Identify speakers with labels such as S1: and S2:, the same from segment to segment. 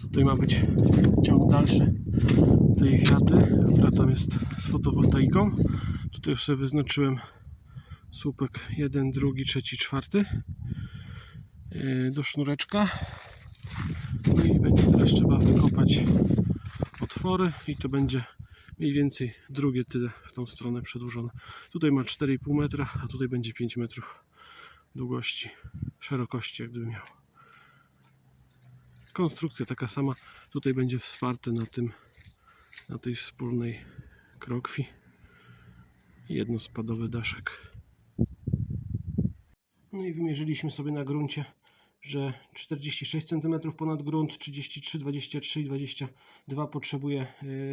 S1: Tutaj ma być ciąg dalszy tej wiaty, która tam jest z fotowoltaiką. Tutaj już sobie wyznaczyłem słupek 1, 2, 3, 4 yy, do sznureczka. No i będzie teraz trzeba wykopać otwory i to będzie mniej więcej drugie tyle w tą stronę przedłużone. Tutaj ma 4,5 metra, a tutaj będzie 5 metrów długości, szerokości jak gdyby miał. Konstrukcja taka sama. Tutaj będzie wsparte na tym, na tej wspólnej krokwi. Jednospadowy daszek. No i wymierzyliśmy sobie na gruncie, że 46 cm ponad grunt, 33, 23 i 22 potrzebuje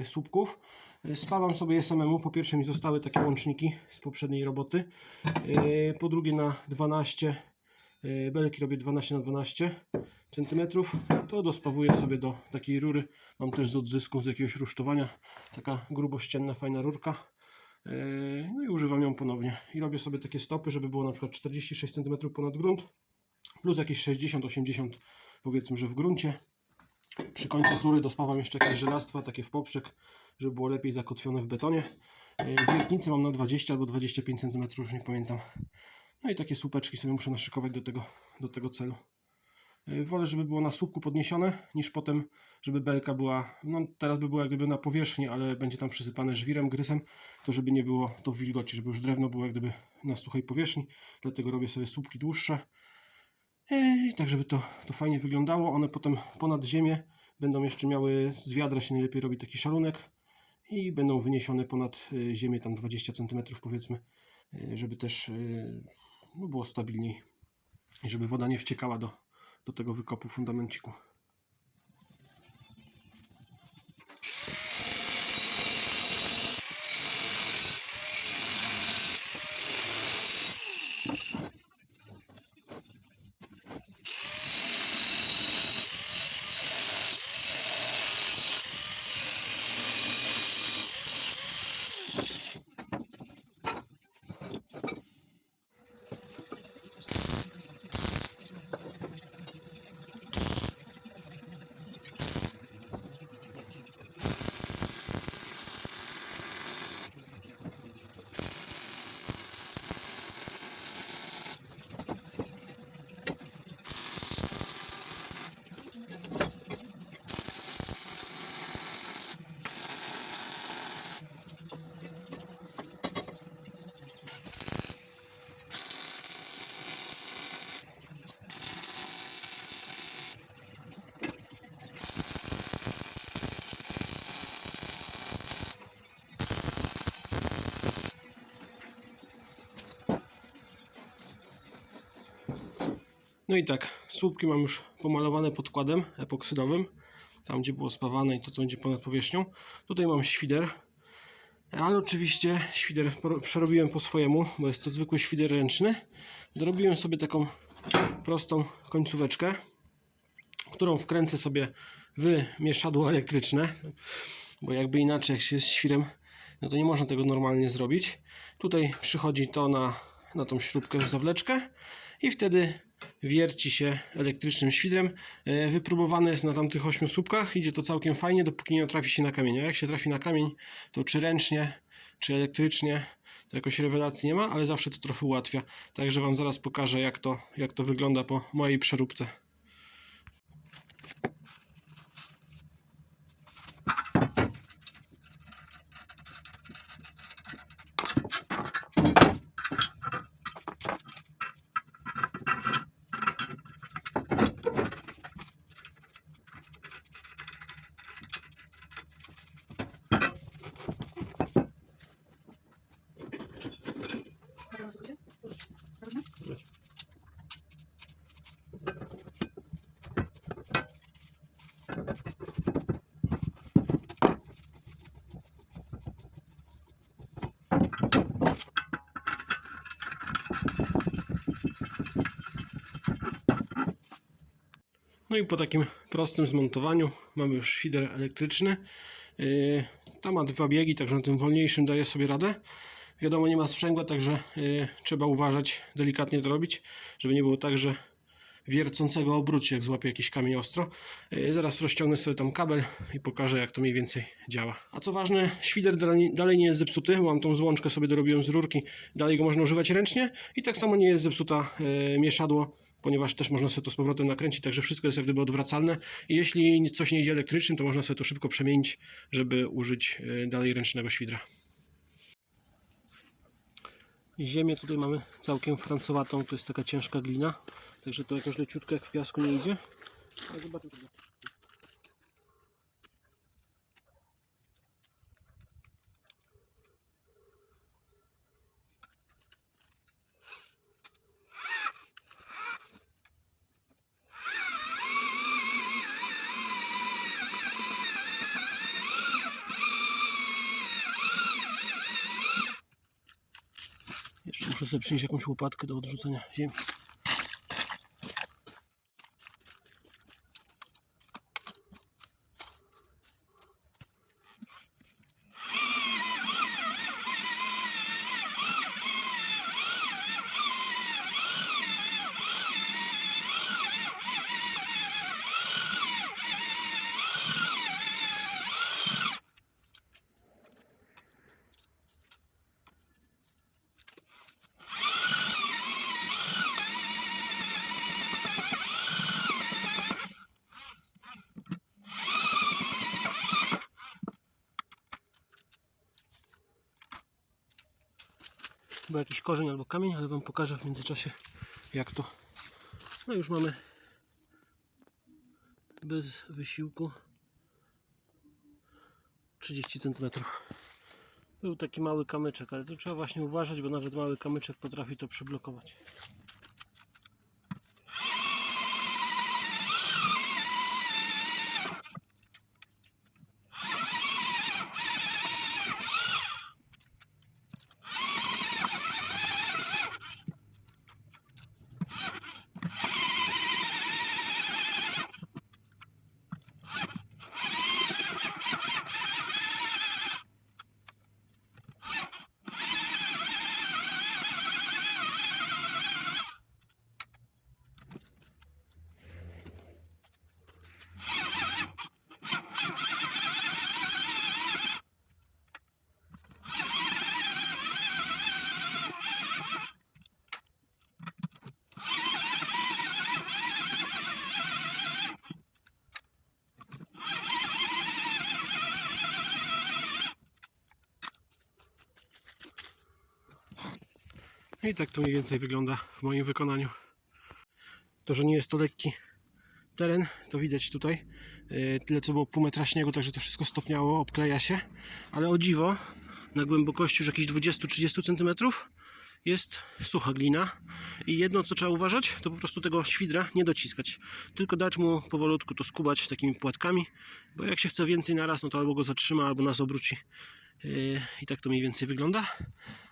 S1: słupków. Y, Spawam sobie je samemu. Po pierwsze mi zostały takie łączniki z poprzedniej roboty. Y, Po drugie na 12 y, belki robię 12 na 12 cm. To dospawuję sobie do takiej rury. Mam też z odzysku z jakiegoś rusztowania. Taka grubościenna, fajna rurka. Yy, No i używam ją ponownie. I robię sobie takie stopy, żeby było na przykład 46 cm ponad grunt, plus jakieś 60-80 powiedzmy, że w gruncie. Przy końcu rury dospawam jeszcze jakieś żelastwa, takie w poprzek, żeby było lepiej zakotwione w betonie. Yy, Wiertnicy mam na 20 albo 25 cm, już nie pamiętam. No i takie słupeczki sobie muszę naszykować do tego, do tego celu. Yy, Wolę, żeby było na słupku podniesione, niż potem, żeby belka była, no teraz by była jak gdyby na powierzchni, ale będzie tam przysypane żwirem, grysem, to żeby nie było to w wilgoci, żeby już drewno było jak gdyby na suchej powierzchni, dlatego robię sobie słupki dłuższe, Yy, tak żeby to, to fajnie wyglądało. One potem ponad ziemię będą jeszcze miały, z wiadra się najlepiej robi taki szalunek i będą wyniesione ponad y, ziemię, tam 20 cm powiedzmy, żeby też y, no, było stabilniej i żeby woda nie wciekała do, do tego wykopu fundamenciku. No i tak, słupki mam już pomalowane podkładem epoksydowym, tam gdzie było spawane i to co będzie ponad powierzchnią. Tutaj mam świder, ale oczywiście świder przerobiłem po swojemu, bo jest to zwykły świder ręczny. Dorobiłem sobie taką prostą końcóweczkę, którą wkręcę sobie w mieszadło elektryczne, bo jakby inaczej jak się jest świrem, no to nie można tego normalnie zrobić. Tutaj przychodzi to na, na tą śrubkę zawleczkę i wtedy wierci się elektrycznym świdrem. E, Wypróbowane jest na tamtych ośmiu słupkach, idzie to całkiem fajnie, dopóki nie trafi się na kamień. A jak się trafi na kamień, to czy ręcznie, czy elektrycznie, to jakoś rewelacji nie ma, ale zawsze to trochę ułatwia. Także Wam zaraz pokażę, jak to, jak to wygląda po mojej przeróbce. No i po takim prostym zmontowaniu mamy już świder elektryczny. Yy, Ta ma dwa biegi, także na tym wolniejszym daje sobie radę. Wiadomo, nie ma sprzęgła, także yy, trzeba uważać, delikatnie to robić, żeby nie było tak, że wiercącego obróci, jak złapie jakiś kamień ostro. Yy, Zaraz rozciągnę sobie tam kabel i pokażę, jak to mniej więcej działa. A co ważne, świder dalej, nie jest zepsuty, mam tą złączkę sobie dorobiłem z rurki, dalej go można używać ręcznie i tak samo nie jest zepsuta mieszadło, ponieważ też można sobie to z powrotem nakręcić, także wszystko jest jak gdyby odwracalne i jeśli coś nie idzie elektrycznym, to można sobie to szybko przemienić, żeby użyć yy, dalej ręcznego świdra. Ziemię tutaj mamy całkiem francowatą, to jest taka ciężka glina, także to jakoś leciutko jak w piasku nie idzie. Ale. Sobie przynieść jakąś łopatkę do odrzucenia ziemi. Chyba jakiś korzeń albo kamień, ale Wam pokażę w międzyczasie jak to. No już mamy bez wysiłku 30 cm. Był taki mały kamyczek, ale to trzeba właśnie uważać, bo nawet mały kamyczek potrafi to przyblokować. I tak to mniej więcej wygląda w moim wykonaniu. To, że nie jest to lekki teren, to widać tutaj. Yy, Tyle co było pół metra śniegu, także to wszystko stopniało, obkleja się. Ale o dziwo, na głębokości już jakichś 20-30 cm jest sucha glina. I jedno co trzeba uważać, to po prostu tego świdra nie dociskać. Tylko dać mu powolutku to skubać takimi płatkami, bo jak się chce więcej naraz, no to albo go zatrzyma, albo nas obróci. I tak to mniej więcej wygląda.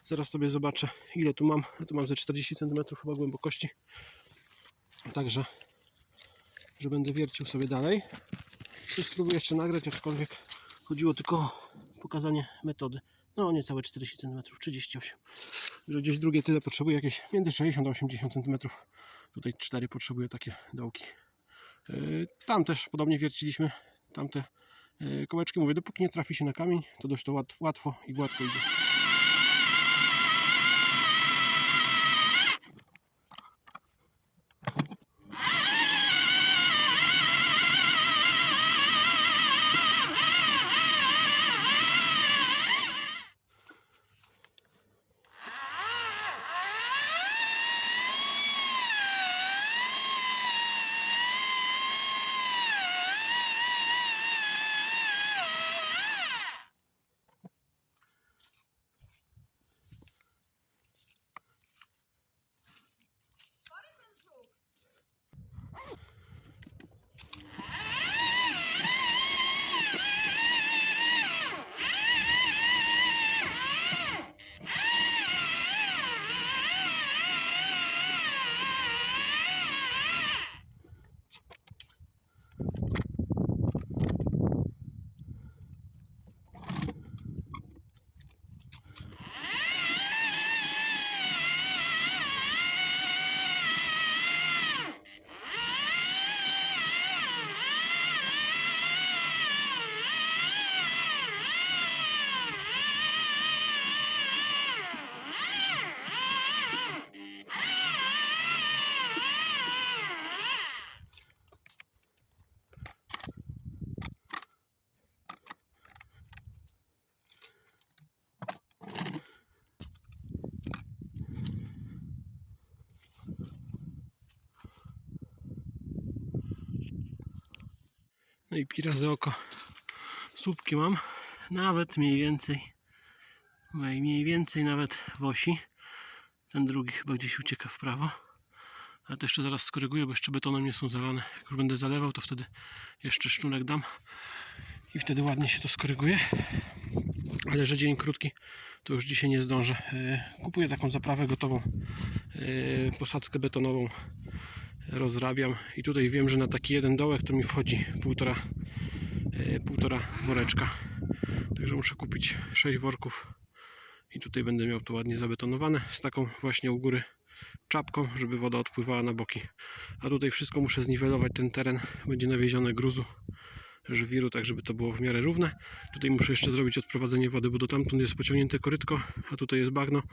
S1: Zaraz sobie zobaczę, ile tu mam. Ja tu mam ze 40 cm chyba głębokości. Także, że będę wiercił sobie dalej. Tu spróbuję jeszcze nagrać, aczkolwiek chodziło tylko o pokazanie metody. No niecałe 40 cm, 38 że gdzieś drugie tyle potrzebuje jakieś między 60 a 80 cm. Tutaj 4 potrzebuję takie dołki. Yy, Tam też podobnie wierciliśmy tamte kołeczki. Mówię, dopóki nie trafi się na kamień, to dość to łatwo, łatwo i gładko idzie. No i pi razy oko. Słupki mam. Nawet mniej więcej. Mniej więcej nawet w osi. Ten drugi chyba gdzieś ucieka w prawo. Ale to jeszcze zaraz skoryguję, bo jeszcze betonem nie są zalane. Jak już będę zalewał, to wtedy jeszcze sznunek dam. I wtedy ładnie się to skoryguje. Ale że dzień krótki, to już dzisiaj nie zdążę. Yy, Kupuję taką zaprawę gotową. Yy, Posadzkę betonową rozrabiam i tutaj wiem, że na taki jeden dołek to mi wchodzi półtora, yy, półtora woreczka. Także muszę kupić 6 worków i tutaj będę miał to ładnie zabetonowane z taką właśnie u góry czapką, żeby woda odpływała na boki. A tutaj wszystko muszę zniwelować, ten teren będzie nawiezione gruzu, żwiru, tak żeby to było w miarę równe. Tutaj muszę jeszcze zrobić odprowadzenie wody, bo do tamtąd jest pociągnięte korytko, a tutaj jest bagno.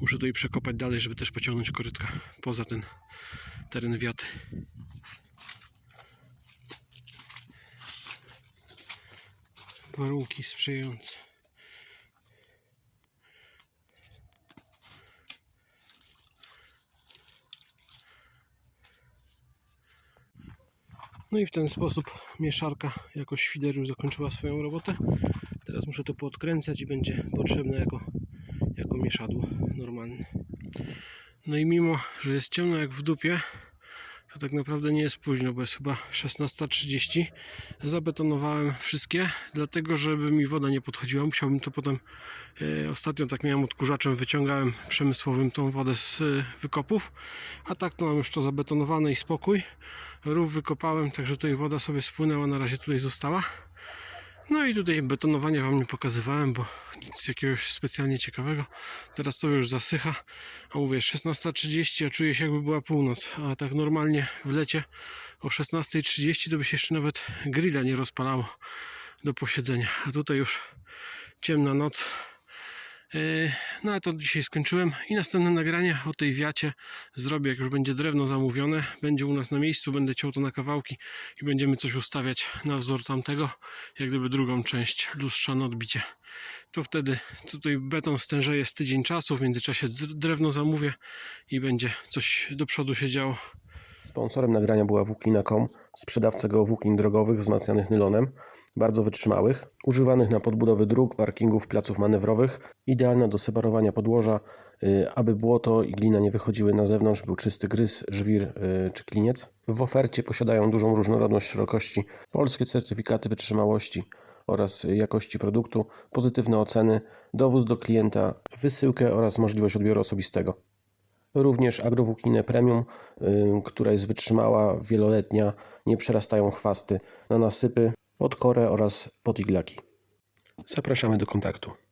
S1: Muszę tutaj przekopać dalej, żeby też pociągnąć korytka poza ten teren wiaty. Warunki sprzyjające. No i w ten sposób mieszarka jako świder zakończyła swoją robotę. Teraz muszę to podkręcać i będzie potrzebne jako, jako mieszadło normalne. No i mimo, że jest ciemno jak w dupie, to tak naprawdę nie jest późno, bo jest chyba 16.30. Zabetonowałem wszystkie, dlatego żeby mi woda nie podchodziła. Musiałbym to potem. E, ostatnio tak miałem odkurzaczem, wyciągałem przemysłowym tą wodę z e, wykopów. A tak to mam już to zabetonowane i spokój. Rów wykopałem, także tutaj woda sobie spłynęła, na razie tutaj została. No i tutaj betonowania Wam nie pokazywałem, bo nic jakiegoś specjalnie ciekawego. Teraz to już zasycha. A mówię 16.30, a czuję się jakby była północ. A tak normalnie w lecie o 16.30 to by się jeszcze nawet grilla nie rozpalało do posiedzenia. A tutaj już ciemna noc. Yy, No to dzisiaj skończyłem i następne nagranie o tej wiacie zrobię, jak już będzie drewno zamówione. Będzie u nas na miejscu, będę ciął to na kawałki i będziemy coś ustawiać na wzór tamtego, jak gdyby drugą część lustrzane odbicie. To wtedy tutaj beton stężeje z tydzień czasu, w międzyczasie drewno zamówię i będzie coś do przodu się działo.
S2: Sponsorem nagrania była Włókina.com, sprzedawca geowłóknin drogowych wzmacnianych nylonem, bardzo wytrzymałych, używanych na podbudowy dróg, parkingów, placów manewrowych, idealna do separowania podłoża, y, aby błoto i glina nie wychodziły na zewnątrz, był czysty gryz, żwir y, czy kliniec. W ofercie posiadają dużą różnorodność szerokości, polskie certyfikaty wytrzymałości oraz jakości produktu, pozytywne oceny, dowóz do klienta, wysyłkę oraz możliwość odbioru osobistego. Również agrowłókninę premium, y, która jest wytrzymała, wieloletnia, nie przerastają chwasty na nasypy, pod korę oraz pod iglaki. Zapraszamy do kontaktu.